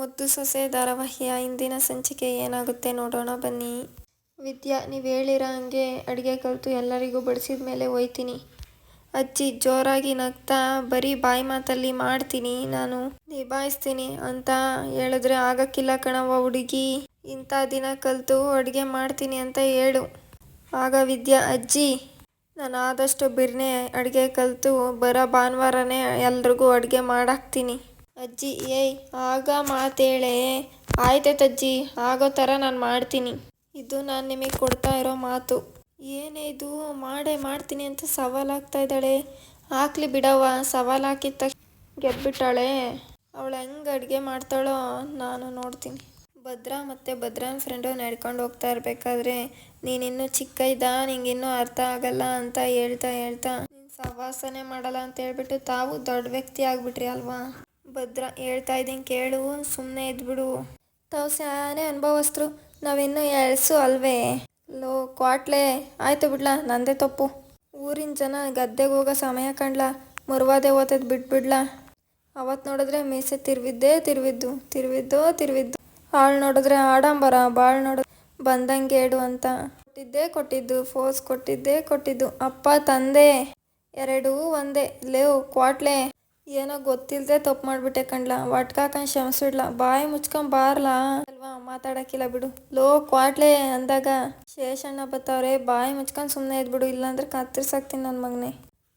ಮುದ್ದು ಸೊಸೆ ಧಾರಾವಾಹಿಯ ಇಂದಿನ ಸಂಚಿಕೆ ಏನಾಗುತ್ತೆ ನೋಡೋಣ ಬನ್ನಿ. ವಿದ್ಯಾ, ನೀವು ಹೇಳಿರೋ ಹಂಗೆ ಅಡುಗೆ ಕಲಿತು ಎಲ್ಲರಿಗೂ ಬಡಿಸಿದ ಮೇಲೆ ಒಯ್ತೀನಿ. ಅಜ್ಜಿ ಜೋರಾಗಿ ನಗ್ತಾ, ಬರೀ ಬಾಯಿ ಮಾತಲ್ಲಿ ಮಾಡ್ತೀನಿ, ನಾನು ನಿಭಾಯಿಸ್ತೀನಿ ಅಂತ ಹೇಳಿದ್ರೆ ಆಗಕ್ಕಿಲ್ಲ ಕಣವ ಹುಡುಗಿ. ಇಂಥ ದಿನ ಕಲಿತು ಅಡುಗೆ ಮಾಡ್ತೀನಿ ಅಂತ ಹೇಳು. ಆಗ ವಿದ್ಯಾ, ಅಜ್ಜಿ, ನಾನು ಆದಷ್ಟು ಬಿರ್ನೆ ಅಡುಗೆ ಕಲಿತು ಬರೋ ಭಾನುವಾರನೇ ಎಲ್ರಿಗೂ ಅಡುಗೆ ಮಾಡಾಕ್ತೀನಿ. ಅಜ್ಜಿ, ಏಯ್, ಆಗ ಮಾತೇಳೆ. ಆಯ್ತೈತಜ್ಜಿ ಆಗೋ ಥರ ನಾನು ಮಾಡ್ತೀನಿ. ಇದು ನಾನು ನಿಮಗೆ ಕೊಡ್ತಾ ಇರೋ ಮಾತು. ಏನೇ ಇದು, ಮಾಡೇ ಮಾಡ್ತೀನಿ ಅಂತ ಸವಾಲಾಗ್ತಾ ಇದ್ದಾಳೆ. ಹಾಕ್ಲಿ ಬಿಡವ್ವ ಸವಾಲು ಹಾಕಿದ ತಕ್ಷಣ ಗೆದ್ಬಿಟ್ಟಾಳೆ. ಅವಳು ಹೆಂಗೆ ಅಡುಗೆ ಮಾಡ್ತಾಳೋ ನಾನು ನೋಡ್ತೀನಿ. ಭದ್ರಾ ಮತ್ತು ಭದ್ರಾನ ಫ್ರೆಂಡು ನಡ್ಕೊಂಡು ಹೋಗ್ತಾ ಇರಬೇಕಾದ್ರೆ ನೀನಿನ್ನೂ ಚಿಕ್ಕ ಇದ್ದ ನಿಂಗಿನ್ನೂ ಅರ್ಥ ಆಗಲ್ಲ ಅಂತ ಹೇಳ್ತಾ ಹೇಳ್ತಾ ನೀನು ಸವಾಸನೆ ಮಾಡಲ್ಲ ಅಂತ ಹೇಳ್ಬಿಟ್ಟು ತಾವು ದೊಡ್ಡ ವ್ಯಕ್ತಿ ಆಗಿಬಿಟ್ರಿ ಅಲ್ವಾ? ಭದ್ರ ಹೇಳ್ತಾ ಇದ್ದೀನಿ ಕೇಳು ಸುಮ್ಮನೆ ಇದ್ಬಿಡು. ಸ್ಯಾನೇ ಅನುಭವಸ್ತರು ನಾವಿನ್ನೂ ಎಳ್ಸು ಅಲ್ವೇ? ಲೋ, ಕ್ವಾಟ್ಲೆ. ಆಯ್ತು ಬಿಡ್ಲಾ, ನಂದೇ ತಪ್ಪು. ಊರಿನ ಜನ ಗದ್ದೆಗೆ ಹೋಗೋ ಸಮಯ ಕಂಡ್ಲ, ಮರುವಾದೆ ಓತದ್ ಬಿಟ್ಬಿಡ್ಲಾ? ಅವತ್ತು ನೋಡಿದ್ರೆ ಮೀಸೆ ತಿರ್ವಿದ್ದೇ ತಿರ್ವಿದ್ದು, ತಿರ್ವಿದ್ದೋ ತಿರ್ವಿದ್ದು. ಹಾಳು ನೋಡಿದ್ರೆ ಆಡಂಬರ, ಬಾಳ್ ನೋಡ ಬಂದಂಗೆ ಹೇಳು ಅಂತ. ಕೊಟ್ಟಿದ್ದೇ ಕೊಟ್ಟಿದ್ದು ಫೋರ್ಸ್ ಕೊಟ್ಟಿದ್ದೇ ಕೊಟ್ಟಿದ್ದು, ಅಪ್ಪ ತಂದೆ. ಎರಡೂ, ಒಂದೇ. ಲೇವ್ ಕ್ವಾಟ್ಲೆ. ಏನೋ ಗೊತ್ತಿಲ್ಲದೆ ತಪ್ಪು ಮಾಡ್ಬಿಟ್ಟೆ ಕಣ್ಲ. ಒಟ್ಕಾಕಂಡ್ ಕ್ಷಮಿಸಿಡ್ಲ ಬಾಯಿ ಮುಚ್ಕೊಂಡ್ ಬಾರ್ಲಾ? ಅಲ್ವಾ? ಮಾತಾಡಕ್ಕಿಲ್ಲ ಬಿಡು. ಲೋ, ಕ್ವಾಟ್ಲೆ ಅಂದಾಗ ಶೇಷಣ್ಣ ಬತ್ತವ್ರೆ, ಬಾಯಿ ಮುಚ್ಕೊಂಡು ಸುಮ್ಮನೆ ಇದ್ಬಿಡು. ಇಲ್ಲಾಂದ್ರೆ ಕತ್ತರಿಸಾಕ್ತೀನಿ ನನ್ನ ಮಗನೇ.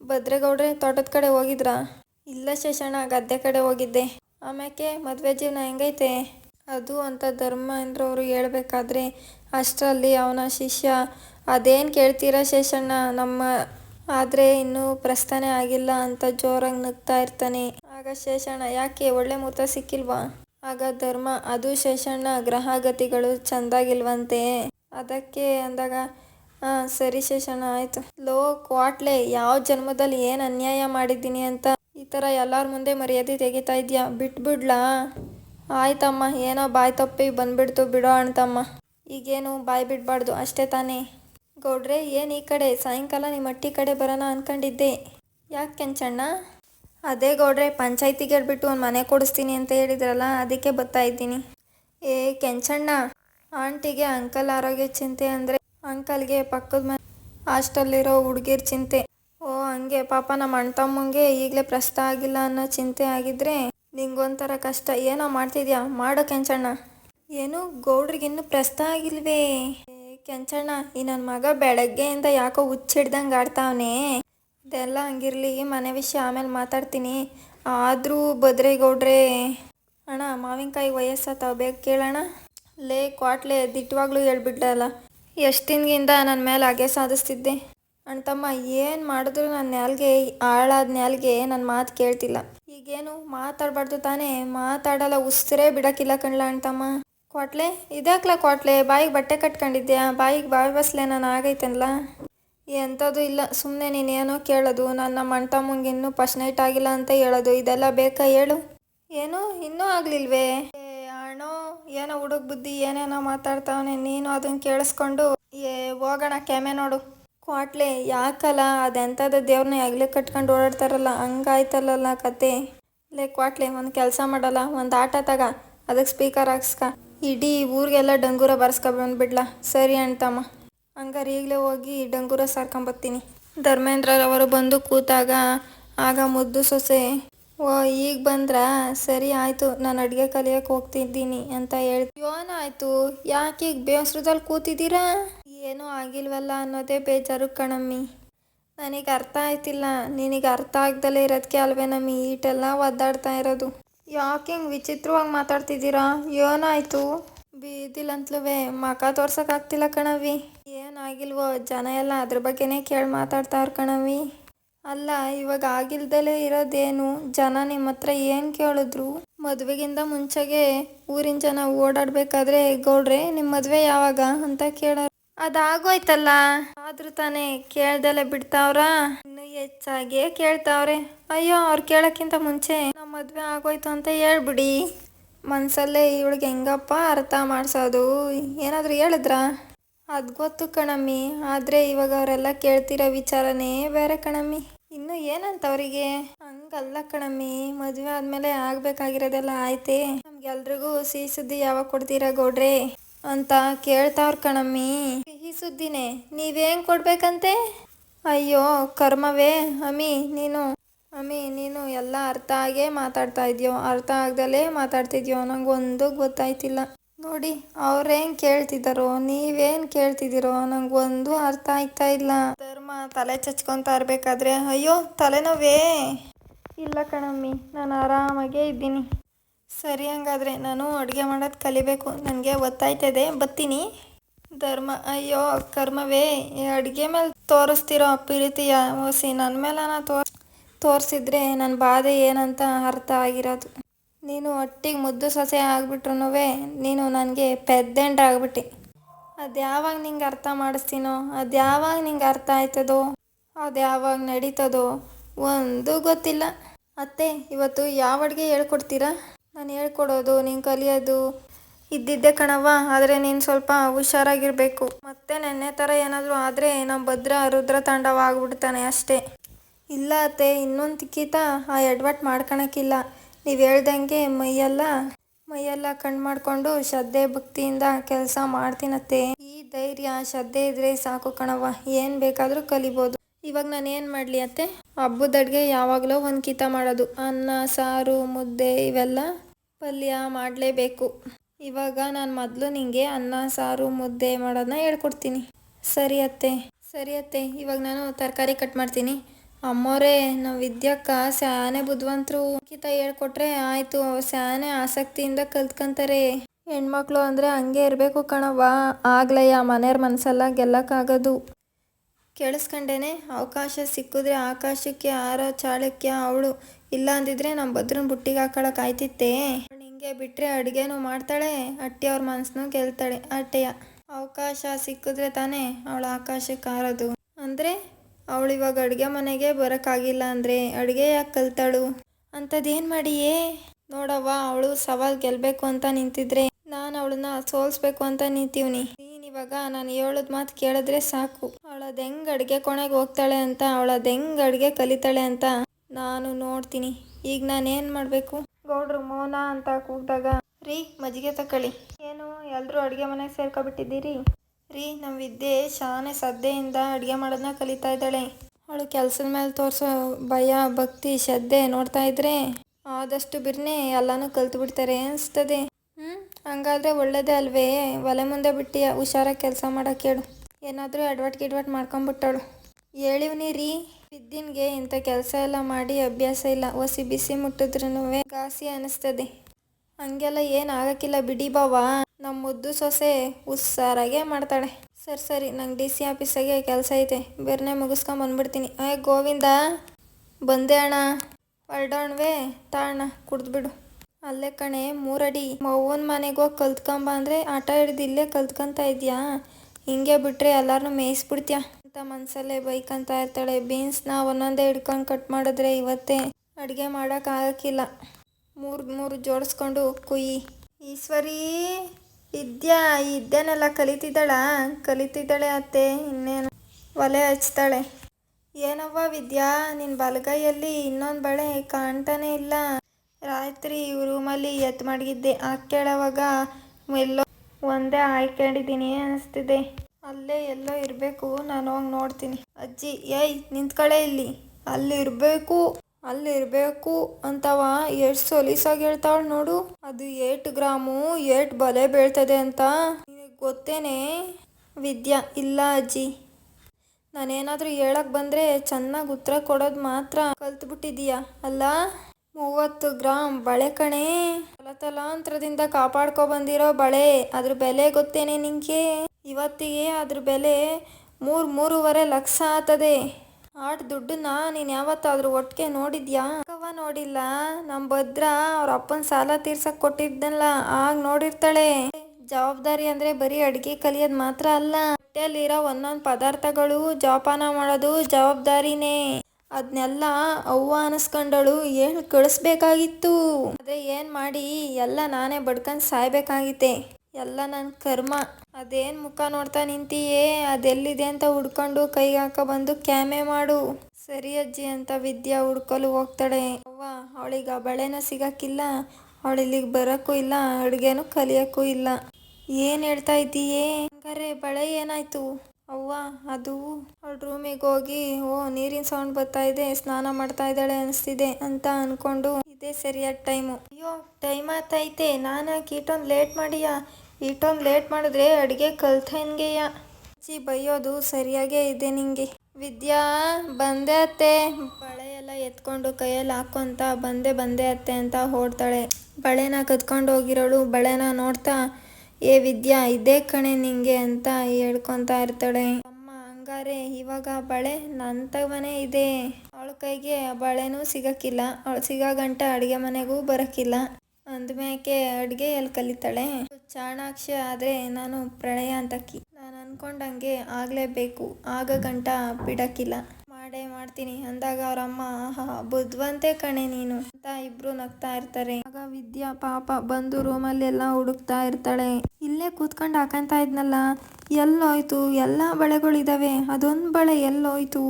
ಭದ್ರೇಗೌಡ್ರೆ, ತೋಟದ ಕಡೆ ಹೋಗಿದ್ರಾ? ಇಲ್ಲ ಶೇಷಣ್ಣ, ಗದ್ದೆ ಕಡೆ ಹೋಗಿದ್ದೆ. ಆಮ್ಯಾಕೆ? ಮದುವೆ ಜೀವನ ಹೆಂಗೈತೆ? ಅದು ಅಂತ ಧರ್ಮೇಂದ್ರ ಅವರು ಹೇಳ್ಬೇಕಾದ್ರೆ ಅಷ್ಟರಲ್ಲಿ ಅವನ ಶಿಷ್ಯ, ಅದೇನು ಕೇಳ್ತೀರಾ ಶೇಷಣ್ಣ? ನಮ್ಮ ಆದರೆ ಇನ್ನೂ ಪ್ರಸ್ತಾನೆ ಆಗಿಲ್ಲ ಅಂತ ಜೋರಾಗಿ ನಗ್ತಾ ಇರ್ತಾನೆ. ಆಗ ಶೇಷಣ್ಣ, ಯಾಕೆ? ಒಳ್ಳೆ ಮುಹೂರ್ತ ಸಿಕ್ಕಿಲ್ವಾ? ಆಗ ಧರ್ಮ, ಅದು ಶೇಷಣ್ಣ, ಗ್ರಹಗತಿಗಳು ಚಂದಾಗಿಲ್ವಂತೆ. ಅದಕ್ಕೆ ಅಂದಾಗ, ಹಾಂ, ಸರಿ ಶೇಷಣ್ಣ, ಆಯ್ತು. ಲೋ ಕ್ವಾಟ್ಲೆ ಯಾವ ಜನ್ಮದಲ್ಲಿ ಏನ್ ಅನ್ಯಾಯ ಮಾಡಿದ್ದೀನಿ ಅಂತ ಈ ತರ ಎಲ್ಲರ ಮುಂದೆ ಮರ್ಯಾದೆ ತೆಗಿತಾ ಇದೆಯಾ? ಬಿಟ್ಬಿಡ್ಲಾ? ಆಯ್ತಮ್ಮ, ಏನೋ ಬಾಯ್ ತಪ್ಪಿ ಬಂದ್ಬಿಡ್ತು ಬಿಡೋ ಅಣ್ತಮ್ಮ ಈಗೇನು ಬಾಯ್ ಬಿಡಬಾರ್ದು, ಅಷ್ಟೇ ತಾನೇ. ಗೌಡ್ರೆ ಏನು ಈ ಕಡೆ? ಸಾಯಂಕಾಲ ನಿಮ್ಮ ಅಟ್ಟಿ ಕಡೆ ಬರೋಣ ಅನ್ಕೊಂಡಿದ್ದೆ. ಯಾಕೆ ಕೆಂಚಣ್ಣ? ಅದೇ ಗೌಡ್ರೆ ಪಂಚಾಯತಿಗೆ ಹೇಳ್ಬಿಟ್ಟು ಒಂದು ಮನೆ ಕೊಡಿಸ್ತೀನಿ ಅಂತ ಹೇಳಿದ್ರಲ್ಲ, ಅದಕ್ಕೆ ಬರ್ತಾ ಇದ್ದೀನಿ. ಏ ಕೆಂಚಣ್ಣ, ಆಂಟಿಗೆ ಅಂಕಲ್ ಆರೋಗ್ಯ ಚಿಂತೆ ಅಂದರೆ ಅಂಕಲ್ಗೆ ಪಕ್ಕದ ಮನೆ ಹಾಸ್ಟೆಲ್ಲಿರೋ ಹುಡುಗಿರ್ ಚಿಂತೆ. ಓ, ಹಂಗೆ. ಪಾಪ ನಮ್ಮ ಅಣ್ಣ ತಮ್ಮಂಗೆ ಈಗಲೇ ಪ್ರಸ್ತ ಆಗಿಲ್ಲ ಅನ್ನೋ ಚಿಂತೆ ಆಗಿದ್ರೆ ನಿಂಗೊಂಥರ ಕಷ್ಟ. ಏನೋ ಮಾಡ್ತಿದ್ಯಾ? ಮಾಡೋ ಕೆಂಚಣ್ಣ. ಏನು, ಗೌಡ್ರಿಗಿನ್ನೂ ಪ್ರಸ್ತ ಆಗಿಲ್ವೇ? ಕೆಂಚಣ್ಣ, ಈ ನನ್ನ ಮಗ ಬೆಳಗ್ಗೆಯಿಂದ ಯಾಕೋ ಹುಚ್ಚಿಡ್ದಂಗೆ ಆಡ್ತಾವನೆ. ಇದೆಲ್ಲ ಹಂಗಿರ್ಲಿ, ಮನೆ ವಿಷಯ ಆಮೇಲೆ ಮಾತಾಡ್ತೀನಿ. ಆದರೂ ಬದ್ರೇಗೌಡ್ರೆ, ಅಣ್ಣ, ಮಾವಿನಕಾಯಿ ವಯಸ್ಸಾತಾವ ಬೇಗ ಕೇಳೋಣ ಲೇ, ಕ್ವಾಟ್ಲೆ ದಿಟ್ಟವಾಗ್ಲೂ ಹೇಳ್ಬಿಟ್ಟಲ್ಲ ಎಷ್ಟು ದಿನಗಿಂದ ನನ್ನ ಮೇಲೆ ಹಾಗೆ ಸಾಧಿಸ್ತಿದ್ದೆ. ಅಣ್ಣ ತಮ್ಮ, ಏನು ಮಾಡಿದ್ರು ನನ್ನ ನೆಲ್ಗೆ ಆಳಾದ ನೆಲ್ಗೆ ನನ್ನ ಮಾತು ಕೇಳ್ತಿಲ್ಲ. ಈಗೇನು, ಮಾತಾಡಬಾರ್ದು ತಾನೇ. ಮಾತಾಡಲ್ಲ, ಉಸಿರೇ ಬಿಡೋಕ್ಕಿಲ್ಲ ಕಣ್ಲ ಅಣ್ತಮ್ಮ ಕ್ವಾಟ್ಲೆ? ಇದಾಕ್ಲ ಕೊಟ್ಲೆ ಬಾಯಿಗೆ ಬಟ್ಟೆ ಕಟ್ಕೊಂಡಿದ್ಯಾ? ಬಾಯಿಗೆ ಬಾಯಿ ಬಸ್ಲೆ ನಾನು ಆಗೈತೆನಲ್ಲ ಎಂಥದ್ದು ಇಲ್ಲ. ಸುಮ್ಮನೆ ನೀನೇನೋ ಕೇಳೋದು. ನನ್ನ ಮಂಟಮ್ಮಂಗೆ ಇನ್ನೂ ಫಸ್ಟ್ ನೈಟ್ ಆಗಿಲ್ಲ ಅಂತ ಹೇಳೋದು. ಇದೆಲ್ಲ ಬೇಕಾ ಹೇಳು. ಏನು, ಇನ್ನೂ ಆಗ್ಲಿಲ್ವೇ? ಏ, ಅಣ್ಣೋ, ಏನೋ ಹುಡುಗ ಬುದ್ಧಿ, ಏನೇನೋ ಮಾತಾಡ್ತಾವನೆ. ನೀನು ಅದನ್ನ ಕೇಳಿಸ್ಕೊಂಡು, ಏ, ಹೋಗೋಣ ಕೆಮೆ ನೋಡು. ಕ್ವಾಟ್ಲೆ, ಯಾಕಲ್ಲ? ಅದೆಂಥದ್ದು ದೇವ್ರನ್ನ ಹೆಗ್ಲೆ ಕಟ್ಕೊಂಡು ಓಡಾಡ್ತಾರಲ್ಲ? ಹಂಗಾಯ್ತಲ್ಲ ಕತೆ. ಲೇ, ಕ್ವಾಟ್ಲೆ, ಒಂದು ಕೆಲಸ ಮಾಡಲ್ಲ. ಒಂದು ಆಟ ತಗ. ಅದಕ್ಕೆ ಸ್ಪೀಕರ್ ಹಾಕ್ಸ್ಕ. ಇಡೀ ಊರಿಗೆಲ್ಲ ಡಂಗೂರ ಬರ್ಸ್ಕೊ ಬಂದ್ಬಿಡ್ಲ ಸರಿ ಅಣ್ತಮ್ಮ. ಹಂಗಾರೆ ಈಗಲೇ ಹೋಗಿ ಡಂಗೂರ ಸಾರ್ಕೊಂಬತ್ತೀನಿ. ಧರ್ಮೇಂದ್ರರವರು ಬಂದು ಕೂತಾಗ ಆಗ ಮುದ್ದು ಸೊಸೆ, ಓ, ಈಗ ಬಂದ್ರ? ಸರಿ ಆಯಿತು, ನಾನು ಅಡುಗೆ ಕಲಿಯಕ್ಕೆ ಹೋಗ್ತಿದ್ದೀನಿ ಅಂತ ಹೇಳ್ತಿ ಏನಾಯ್ತು ಯಾಕೆ ಈಗ ಬೇಸರದಲ್ಲಿ ಕೂತಿದ್ದೀರಾ? ಏನೂ ಆಗಿಲ್ವಲ್ಲ ಅನ್ನೋದೇ ಬೇಜಾರು ಕಣಮ್ಮಿ. ನನಗೆ ಅರ್ಥ ಆಯ್ತಿಲ್ಲ. ನಿನಗೆ ಅರ್ಥ ಆಗ್ದಲೇ ಇರೋದಕ್ಕೆ ಅಲ್ವೇ ನಮ್ಮಿ ಈಟೆಲ್ಲ ಒದ್ದಾಡ್ತಾ ಇರೋದು. ಯಾಕೆ ಹಿಂಗೆ ವಿಚಿತ್ರವಾಗಿ ಮಾತಾಡ್ತಿದ್ದೀರಾ? ಏನಾಯ್ತು? ಬೀದಿಲಂತ್ಲುವೆ ಮಕ ತೋರ್ಸೋಕ್ಕಾಗ್ತಿಲ್ಲ ಕಣವಿ ಏನಾಗಿಲ್ವೋ ಜನ ಎಲ್ಲ ಅದ್ರ ಬಗ್ಗೆನೇ ಕೇಳಿ ಮಾತಾಡ್ತಾವ್ರ ಕಣವಿ ಅಲ್ಲ, ಇವಾಗ ಆಗಿಲ್ದಲೇ ಇರೋದೇನು? ಜನ ನಿಮ್ಮ ಹತ್ರ ಏನು ಕೇಳಿದ್ರು? ಮದುವೆಗಿಂತ ಮುಂಚೆಗೆ ಊರಿನ ಜನ ಓಡಾಡಬೇಕಾದ್ರೆ, ಗೌಡ್ರೆ ನಿಮ್ಮ ಮದುವೆ ಯಾವಾಗ ಅಂತ ಕೇಳ ಅದಾಗೋಯ್ತಲ್ಲ. ಆದ್ರೂ ತಾನೇ ಕೇಳ್ದಲ್ಲೇ ಬಿಡ್ತಾವ್ರ? ಇನ್ನು ಹೆಚ್ಚಾಗಿಯೇ ಕೇಳ್ತಾವ್ರೆ. ಅಯ್ಯೋ, ಅವ್ರು ಕೇಳಕ್ಕಿಂತ ಮುಂಚೆ ಮದುವೆ ಆಗೋಯ್ತು ಅಂತ ಹೇಳ್ಬಿಡಿ. ಮನಸಲ್ಲೇ ಇವಳಿಗೆ ಹೆಂಗಪ್ಪ ಅರ್ಥ ಮಾಡಿಸೋದು? ಏನಾದರೂ ಹೇಳಿದ್ರಾ? ಅದು ಗೊತ್ತು ಕಣಮ್ಮಿ. ಆದರೆ ಇವಾಗ ಅವರೆಲ್ಲ ಕೇಳ್ತಿರೋ ವಿಚಾರನೇ ಬೇರೆ ಕಣಮ್ಮಿ. ಇನ್ನು ಏನಂತ ಅವರಿಗೆ? ಹಂಗ ಹಂಗಲ್ಲ ಕಣಮ್ಮಿ. ಮದುವೆ ಆದಮೇಲೆ ಆಗಬೇಕಾಗಿರೋದೆಲ್ಲ ಆಯ್ತೇ. ನಮ್ಗೆಲ್ರಿಗೂ ಸಿಹಿ ಸುದ್ದಿ ಯಾವಾಗ ಕೊಡ್ತೀರಾ ಗೌಡ್ರೆ? ಅಂತ ಕೇಳ್ತಾವ್ರ ಕಣಮ್ಮಿ. ಸಿಹಿ ಸುದ್ದಿನೇ. ನೀವೇನು ಕೊಡ್ಬೇಕಂತೆ? ಅಯ್ಯೋ, ಕರ್ಮವೇ. ಅಮ್ಮಿ ನೀನು ಅಮ್ಮಿ, ನೀನು ಎಲ್ಲ ಅರ್ಥ ಆಗೇ ಮಾತಾಡ್ತಾ ಇದೆಯೋ? ಅರ್ಥ ಆಗ್ದಲೇ ಮಾತಾಡ್ತಿದ್ಯೋ? ನಂಗೊಂದು ಗೊತ್ತಾಯ್ತಿಲ್ಲ. ನೋಡಿ, ಅವ್ರೇನು ಕೇಳ್ತಿದ್ದಾರೋ, ನೀವೇನು ಕೇಳ್ತಿದ್ದೀರೋ ನಂಗೊಂದು ಅರ್ಥ ಆಗ್ತಾ ಇಲ್ಲ. ಧರ್ಮ ತಲೆ ಚಚ್ಕೊತಾ ಇರಬೇಕಾದ್ರೆ ಅಯ್ಯೋ, ತಲೆನೋವೇ? ಇಲ್ಲ ಕಣಮ್ಮಿ, ನಾನು ಆರಾಮಾಗೇ ಇದ್ದೀನಿ. ಸರಿ ಹಂಗಾದ್ರೆ, ನಾನು ಅಡುಗೆ ಮಾಡೋದು ಕಲಿಬೇಕು. ನನಗೆ ಗೊತ್ತಾಯ್ತದೆ ಬತ್ತೀನಿ ಧರ್ಮ, ಅಯ್ಯೋ, ಕರ್ಮವೇ ಅಡುಗೆ ಮೇಲೆ ತೋರಿಸ್ತಿರೋ ಪ್ರೀತಿಯ ಓಸಿ ನನ್ನ ಮೇಲನ ತೋರ್ ತೋರಿಸಿದ್ರೆ ನನ್ನ ಬಾಧೆ ಏನಂತ ಅರ್ಥ ಆಗಿರೋದು. ನೀನು ಒಟ್ಟಿಗೆ ಮುದ್ದು ಸೊಸೆ ಆಗ್ಬಿಟ್ರು ನೀನು ನನಗೆ ಪೆದ್ದೆಂಡ್ ಆಗ್ಬಿಟ್ಟೆ. ಅದು ಯಾವಾಗ ನಿಂಗೆ ಅರ್ಥ ಮಾಡಿಸ್ತೀನೋ, ಅದು ಯಾವಾಗ ನಿಂಗೆ ಅರ್ಥ ಆಯ್ತದೋ, ಅದು ಯಾವಾಗ ನಡೀತದೋ ಒಂದು ಗೊತ್ತಿಲ್ಲ. ಅತ್ತೆ, ಇವತ್ತು ಯಾವ ಅಡುಗೆ ಹೇಳ್ಕೊಡ್ತೀರಾ? ನಾನು ಹೇಳ್ಕೊಡೋದು, ನೀನು ಕಲಿಯೋದು ಇದ್ದಿದ್ದೆ ಕಣವ್ವ, ಆದರೆ ನೀನು ಸ್ವಲ್ಪ ಹುಷಾರಾಗಿರಬೇಕು. ಮತ್ತೆ ನೆನ್ನೆ ಥರ ಏನಾದರೂ ಆದರೆ ನಮ್ಮ ಭದ್ರ ರುದ್ರ ತಾಂಡವ ಆಗ್ಬಿಡ್ತಾನೆ ಅಷ್ಟೇ. ಇಲ್ಲ ಅತ್ತೆ, ಇನ್ನೊಂದು ತಿಕ್ಕಿತ ಆ ಎಡ್ವಟ್ ಮಾಡ್ಕೊಳಕ್ಕಿಲ್ಲ ನೀವು ಹೇಳ್ದಂಗೆ ಮೈಯೆಲ್ಲ ಮೈಯೆಲ್ಲ ಕಣ್ಣು ಮಾಡಿಕೊಂಡು ಶ್ರದ್ಧೆ ಭಕ್ತಿಯಿಂದ ಕೆಲಸ ಮಾಡ್ತೀನತ್ತೆ. ಈ ಧೈರ್ಯ, ಶ್ರದ್ಧೆ ಇದ್ರೆ ಸಾಕು ಕಣವ್ವ, ಏನು ಬೇಕಾದರೂ ಕಲಿಬೋದು. ಇವಾಗ ನಾನು ಏನು ಮಾಡಲಿ ಅತ್ತೆ? ಹಬ್ಬದ ಅಡುಗೆ ಯಾವಾಗಲೂ ಒಂದು ಕಿತ ಮಾಡೋದು. ಅನ್ನ, ಸಾರು, ಮುದ್ದೆ ಇವೆಲ್ಲ ಪಲ್ಯ ಮಾಡಲೇಬೇಕು. ಇವಾಗ ನಾನು ಮೊದಲು ನಿಂಗೆ ಅನ್ನ, ಸಾರು, ಮುದ್ದೆ ಮಾಡೋದನ್ನ ಹೇಳ್ಕೊಡ್ತೀನಿ. ಸರಿ ಅತ್ತೆ ಸರಿ ಅತ್ತೆ, ಇವಾಗ ನಾನು ತರಕಾರಿ ಕಟ್ ಮಾಡ್ತೀನಿ. ಅಮ್ಮೋರೇ, ನಾವು ವಿದ್ಯಕ್ಕ ಸ್ಯಾನೆ ಬುದ್ಧಿವಂತರು ಅಂಕಿತ ಹೇಳ್ಕೊಟ್ರೆ ಆಯ್ತು, ಸ್ಯಾನೆ ಆಸಕ್ತಿಯಿಂದ ಕಲ್ತ್ಕೊಂತಾರೆ. ಹೆಣ್ಮಕ್ಳು ಅಂದ್ರೆ ಹಂಗೆ ಇರಬೇಕು ಕಣವ್ವ ಆಗ್ಲಯ್ಯ ಮನೆಯವ್ರ ಮನಸ್ಸೆಲ್ಲ ಗೆಲ್ಲಕ್ಕಾಗೋದು. ಕೇಳಿಸ್ಕೊಂಡೇನೆ ಅವಕಾಶ ಸಿಕ್ಕಿದ್ರೆ ಆಕಾಶಕ್ಕೆ, ಆರೋ ಚಾಳಕ್ಯ ಅವಳು. ಇಲ್ಲ ಅಂದಿದ್ರೆ ನಮ್ಮ ಭದ್ರನ ಬುಟ್ಟಿಗೆ ಹಾಕೊಳಕ್ ಆಯ್ತಿತ್ತೆ? ಹಿಂಗೆ ಬಿಟ್ರೆ ಅಡುಗೆನೂ ಮಾಡ್ತಾಳೆ, ಅಟ್ಟಿ ಅವ್ರ ಮನಸ್ಸನ್ನು ಗೆಲ್ತಾಳೆ, ಅಟ್ಟೆಯ. ಅವಕಾಶ ಸಿಕ್ಕಿದ್ರೆ ತಾನೇ ಅವಳ ಆಕಾಶಕ್ಕೆ ಆರೋದು ಅಂದರೆ ಅವಳು ಇವಾಗ ಅಡುಗೆ ಮನೆಗೆ ಬರೋಕ್ಕಾಗಿಲ್ಲ ಅಂದರೆ ಅಡುಗೆ ಯಾಕೆ ಕಲ್ತಾಳು? ಅಂಥದ್ದೇನು ಮಾಡಿಯೇ? ನೋಡವ್ವ, ಅವಳು ಸವಾಲ್ ಗೆಲ್ಲಬೇಕು ಅಂತ ನಿಂತಿದ್ರೆ ನಾನು ಅವಳನ್ನ ಸೋಲ್ಸ್ಬೇಕು ಅಂತ ನಿಂತೀವ್ನಿ. ನೀನು ಇವಾಗ ನಾನು ಹೇಳೋದ್ ಮಾತು ಕೇಳಿದ್ರೆ ಸಾಕು. ಅವಳದು ಹೆಂಗೆ ಅಡುಗೆ ಕೊನೆಗೆ ಹೋಗ್ತಾಳೆ ಅಂತ ಅವಳದು ಹೆಂಗೆ ಅಡುಗೆ ಕಲಿತಾಳೆ ಅಂತ ನಾನು ನೋಡ್ತೀನಿ. ಈಗ ನಾನು ಏನು ಮಾಡಬೇಕು? ಗೌಡ್ರು, ಮೌನ ಅಂತ ಕೂಗಿದಾಗ, ರೀ, ಮಜ್ಜಿಗೆ ತಕೊಳ್ಳಿ ಏನು ಎಲ್ಲರೂ ಅಡುಗೆ ಮನೆಗೆ ಸೇರ್ಕೊಬಿಟ್ಟಿದ್ದೀರಿ? ರೀ ನಮ್ಮ ವಿದ್ಯೆ ಶಾನೆ ಸದ್ದೆಯಿಂದ ಅಡುಗೆ ಮಾಡೋದನ್ನ ಕಲಿತಾ ಇದ್ದಾಳೆ. ಅವಳು ಕೆಲಸದ ಮೇಲೆ ತೋರಿಸೋ ಭಯ, ಭಕ್ತಿ, ಶ್ರದ್ಧೆ ನೋಡ್ತಾ ಇದ್ರೆ ಆದಷ್ಟು ಬಿರ್ನೆ ಎಲ್ಲಾನು ಕಲ್ತು ಬಿಡ್ತಾರೆ ಅನಿಸ್ತದೆ. ಹ್ಞೂ ಹಂಗಾದ್ರೆ ಒಳ್ಳೇದೇ ಅಲ್ವೇ? ಒಲೆ ಮುಂದೆ ಬಿಟ್ಟು ಹುಷಾರಾಗಿ ಕೆಲಸ ಮಾಡೋಕೆ ಹೇಳು. ಏನಾದರೂ ಅಡ್ವಟ್ ಗಿಡ್ವಟ್ ಮಾಡ್ಕೊಂಬಿಟ್ಟಳು ಹೇಳಿವ್ನಿ ರೀ ಬಿದ್ದಿನ್ಗೆ ಇಂಥ ಕೆಲಸ ಎಲ್ಲ ಮಾಡಿ ಅಭ್ಯಾಸ ಇಲ್ಲ. ಒಸಿ ಬಿಸಿ ಮುಟ್ಟಿದ್ರೂ ಘಾಸಿ ಅನ್ನಿಸ್ತದೆ ಹಂಗೆಲ್ಲ ಏನು ಆಗಕ್ಕಿಲ್ಲ ಬಿಡಿ ಬಾವ. ನಮ್ಮ ಮುದ್ದು ಸೊಸೆ ಹುಷಾರಾಗೆ ಮಾಡ್ತಾಳೆ. ಸರಿ ಸರಿ, ನಂಗೆ ಡಿ ಸಿ ಆಫೀಸಾಗೆ ಕೆಲಸ ಐತೆ. ಬೇರೆನೆ ಮುಗಿಸ್ಕೊಂಡು ಬಂದ್ಬಿಡ್ತೀನಿ. ಅಯ್ಯ ಗೋವಿಂದ! ಬಂದೆ ಅಣ್ಣ. ಹೊರಡೋಣ್ವೇ ತಾಣ ಕುಡ್ದ್ಬಿಡು. ಅಲ್ಲೇ ಕಣೆ, ಮೂರಡಿ. ಮವ್ವನ ಮನೆಗೆ ಹೋಗಿ ಕಲ್ತ್ಕೊಂಬ ಅಂದರೆ ಆಟ ಹಿಡ್ದು ಇಲ್ಲೇ ಕಲ್ತ್ಕೊಂತ ಇದೆಯಾ? ಹಿಂಗೆ ಬಿಟ್ಟರೆ ಎಲ್ಲರನ್ನೂ ಮೇಯಿಸ್ಬಿಡ್ತೀಯ? ಅಂತ ಬೈಕ್ ಬೈಕಂತ ಇರ್ತಾಳೆ. ಬೀನ್ಸ್ನ ಒಂದೊಂದೇ ಹಿಡ್ಕೊಂಡು ಕಟ್ ಮಾಡಿದ್ರೆ ಇವತ್ತೇ ಅಡುಗೆ ಮಾಡೋಕ್ಕಾಗಕ್ಕಿಲ್ಲ ಮೂರು ಮೂರು ಜೋಡಿಸ್ಕೊಂಡು ಕುಯ್ಯಿ. ಈಶ್ವರಿ! ವಿದ್ಯಾ ಇದ್ದೇನೆಲ್ಲ ಕಲಿತಿದ್ದಾಳ? ಕಲಿತಿದ್ದಾಳೆ ಅತ್ತೆ, ಇನ್ನೇನು? ಒಲೆ ಹಚ್ತಾಳೆ. ಏನವ್ವ ವಿದ್ಯಾ ನಿನ್ನ ಬಲಗೈಯಲ್ಲಿ ಇನ್ನೊಂದು ಬಳೆ ಕಾಣ್ತಾನೆ ಇಲ್ಲ. ರಾತ್ರಿ ರೂಮಲ್ಲಿ ಎತ್ತು ಮಡಗಿದ್ದೆ. ಹಾಕೇಳವಾಗ ಎಲ್ಲೋ ಒಂದೇ ಹಾಯ್ಕೊಂಡಿದ್ದೀನಿ ಅನಿಸ್ತಿದೆ. ಅಲ್ಲೇ ಎಲ್ಲೋ ಇರಬೇಕು, ನಾನು ಹೋಗಿ ನೋಡ್ತೀನಿ. ಅಜ್ಜಿ, ಏಯ್, ನಿಂತ್ಕಳೆ ಇಲ್ಲಿ. ಅಲ್ಲಿ ಇರಬೇಕು. ಅಲ್ಲಿ ಇರಬೇಕು ಅಂತವ ಎಷ್ಟು ಸೊಲೀಸಾಗಿ ಹೇಳ್ತಾಳ ನೋಡು. ಅದು ಏಟ್ ಗ್ರಾಮು ಏಟ್ ಬಲೆ ಬೀಳ್ತದೆ ಅಂತ ಗೊತ್ತೇನೆ? ವಿದ್ಯಾ, ಇಲ್ಲ ಅಜ್ಜಿ. ನಾನೇನಾದರೂ ಹೇಳಕ್ ಬಂದರೆ ಚೆನ್ನಾಗಿ ಉತ್ತರ ಕೊಡೋದು ಮಾತ್ರ ಕಲ್ತ್ಬಿಟ್ಟಿದೀಯ? ಅಲ್ಲ? ಮೂವತ್ತು ಗ್ರಾಮ್ ಬಳೆ ಕಣೆ. ತಲತಲಾಂತರದಿಂದ ಕಾಪಾಡ್ಕೊ ಬಂದಿರೋ ಬಳೆ, ಅದ್ರ ಬೆಲೆ ಗೊತ್ತೇನೆ ನಿಂಗೆ? ಇವತ್ತಿಗೆ ಅದ್ರ ಬೆಲೆ ಮೂರು ಮೂರುವರೆ ಲಕ್ಷ ಆತದೆ. ಆಟ್ ದುಡ್ಡನ್ನ ನೀನ್ ಯಾವತ್ತಾದ್ರೂ ಒಟ್ಟಿಗೆ ನೋಡಿದ್ಯಾ? ಅಕ್ಕವ್ವ ನೋಡಿಲ್ಲ. ನಮ್ಮ ಭದ್ರ ಅವ್ರ ಅಪ್ಪನ ಸಾಲ ತೀರ್ಸಕ್ ಕೊಟ್ಟಿದ್ನಲ್ಲ ಆಗ ನೋಡಿರ್ತಾಳೆ. ಜವಾಬ್ದಾರಿ ಅಂದ್ರೆ ಬರೀ ಅಡುಗೆ ಕಲಿಯೋದು ಮಾತ್ರ ಅಲ್ಲ. ಹೊಟ್ಟೆಯಲ್ಲಿರೋ ಒಂದೊಂದು ಪದಾರ್ಥಗಳು ಜೋಪಾನ ಮಾಡೋದು ಜವಾಬ್ದಾರಿನೇ. ಅದನ್ನೆಲ್ಲ ಅವ್ವ ಅನಸ್ಕೊಂಡಳು. ಏನು ಕಳಿಸ್ಬೇಕಾಗಿತ್ತು. ಅದೇ ಏನು ಮಾಡಿ? ಎಲ್ಲ ನಾನೇ ಬಡ್ಕೊಂಡು ಸಾಯ್ಬೇಕಾಗಿತ್ತೆ. ಎಲ್ಲ ನನ್ನ ಕರ್ಮ. ಅದೇನು ಮುಖ ನೋಡ್ತಾ ನಿಂತೀಯೇ? ಅದೆಲ್ಲಿದೆ ಅಂತ ಹುಡ್ಕೊಂಡು ಕೈಗೆ ಹಾಕ ಬಂದು ಕ್ಯಾಮೆ ಮಾಡು. ಸರಿ ಅಜ್ಜಿ ಅಂತ ವಿದ್ಯಾ ಹುಡ್ಕಲು ಹೋಗ್ತಾಳೆ. ಅವ್ವ, ಅವಳಿಗೆ ಆ ಬಳೆನ ಸಿಗಕ್ಕಿಲ್ಲ. ಅವಳು ಇಲ್ಲಿಗೆ ಬರೋಕ್ಕೂ ಇಲ್ಲ, ಅಡುಗೆನೂ ಕಲಿಯೋಕ್ಕೂ ಇಲ್ಲ. ಏನು ಹೇಳ್ತಾ ಇದ್ದೀಯೇ? ಹಂಗಾರೆ ಬಳೆ ಏನಾಯ್ತು? ಅವ್ವ, ಅದು. ಅವಳ ರೂಮಿಗೆ ಹೋಗಿ, ಓ, ನೀರಿನ ಸೌಂಡ್ ಬರ್ತಾ ಇದೆ, ಸ್ನಾನ ಮಾಡ್ತಾ ಇದ್ದಾಳೆ ಅನಿಸ್ತಿದೆ ಅಂತ ಅನ್ಕೊಂಡು, ಇದೇ ಸರಿಯಾದ ಟೈಮು ಅಯ್ಯೋ ಟೈಮ್ ಆತೈತೆ. ನಾನು ಇಷ್ಟೊಂದು ಲೇಟ್ ಮಾಡಿಯ? ಇಷ್ಟೊಂದು ಲೇಟ್ ಮಾಡಿದ್ರೆ ಅಡುಗೆ ಕಲ್ತಂಗೆಯ ಅಜ್ಜಿ ಬೈಯೋದು ಸರಿಯಾಗೇ ಇದೆ ನಿಂಗೆ. ವಿದ್ಯಾ, ಬಂದೆ ಅತ್ತೆ. ಬಳೆ ಎಲ್ಲ ಎತ್ಕೊಂಡು ಕೈಯಲ್ಲಿ ಹಾಕೊಂತ ಬಂದೆ ಬಂದೆ ಅತ್ತೆ ಅಂತ ಓಡ್ತಾಳೆ. ಬಳೆನ ಕದ್ಕೊಂಡು ಹೋಗಿರೋಳು. ಬಳೆನ ನೋಡ್ತಾ, ಏ ವಿದ್ಯಾ, ಇದೇ ಕಣೆ ನಿಂಗೆ ಅಂತ ಹೇಳ್ಕೊತಾ ಇರ್ತಾಳೆ. ಅಮ್ಮ, ಹಂಗಾರೆ ಇವಾಗ ಬಳೆ ನನ್ನ ತವನೇ ಇದೆ. ಅವಳ ಕೈಗೆ ಬಳೆನೂ ಸಿಗಕ್ಕಿಲ್ಲ. ಅವಳು ಸಿಗೋ ಗಂಟ ಅಡುಗೆ ಮನೆಗೂ ಬರೋಕ್ಕಿಲ್ಲ. ಅಂದ್ಮ್ಯಾಕೆ ಅಡುಗೆ ಎಲ್ಲಿ ಕಲಿತಾಳೆ? ಚಾಣಾಕ್ಷ ಆದರೆ ನಾನು ಪ್ರಳಯ ಅಂತಕ್ಕಿ ನಾನು ಅನ್ಕೊಂಡಂಗೆ ಆಗಲೇಬೇಕು. ಆಗ ಗಂಟ ಬಿಡಕ್ಕಿಲ್ಲ ಮಾಡೇ ಮಾಡ್ತೀನಿ. ಅಂದಾಗ ಅವರಮ್ಮ, ಆಹಾ ಬುದ್ಧವಂತೆ ಕಣೆ ನೀನು. ಅಂತ ಇಬ್ರು ನಗ್ತಾ ಇರ್ತಾರೆ. ಆಗ ವಿದ್ಯಾ ಪಾಪ ಬಂದು ರೂಮಲ್ಲಿ ಎಲ್ಲ ಹುಡುಕ್ತಾ ಇರ್ತಾಳೆ. ಇಲ್ಲೇ ಕೂತ್ಕೊಂಡು ಹಾಕಂತ ಇದ್ನಲ್ಲ. ಎಲ್ಲೋಯ್ತು. ಎಲ್ಲ ಬಳೆಗಳಿದಾವೆ. ಅದೊಂದ್ ಬಳೆ ಎಲ್ಲೋಯ್ತು.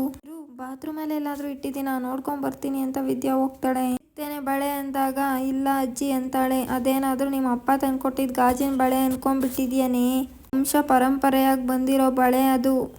ಬಾತ್ರೂಮ್ ಅಲ್ಲಿ ಎಲ್ಲಾದರೂ ಇಟ್ಟಿದ್ದೀನ? ನೋಡ್ಕೊಂಡ್ ಬರ್ತೀನಿ ಅಂತ ವಿದ್ಯಾ ಹೋಗ್ತಾಳೆ. ಇತ್ತೇನೆ ಬಳೆ ಅಂದಾಗ, ಇಲ್ಲ ಅಜ್ಜಿ, ಅಂತಾಳೆ. ಅದೇನಾದರೂ ನಿಮ್ಮ ಅಪ್ಪ ತಂದ್ಕೊಟ್ಟಿದ್ದು ಗಾಜಿನ ಬಳೆ ಅನ್ಕೊಂಡ್ಬಿಟ್ಟಿದ್ಯಾನೇ? ವಂಶ ಪರಂಪರೆಯಾಗಿ ಬಂದಿರೋ ಬಳೆ ಅದು.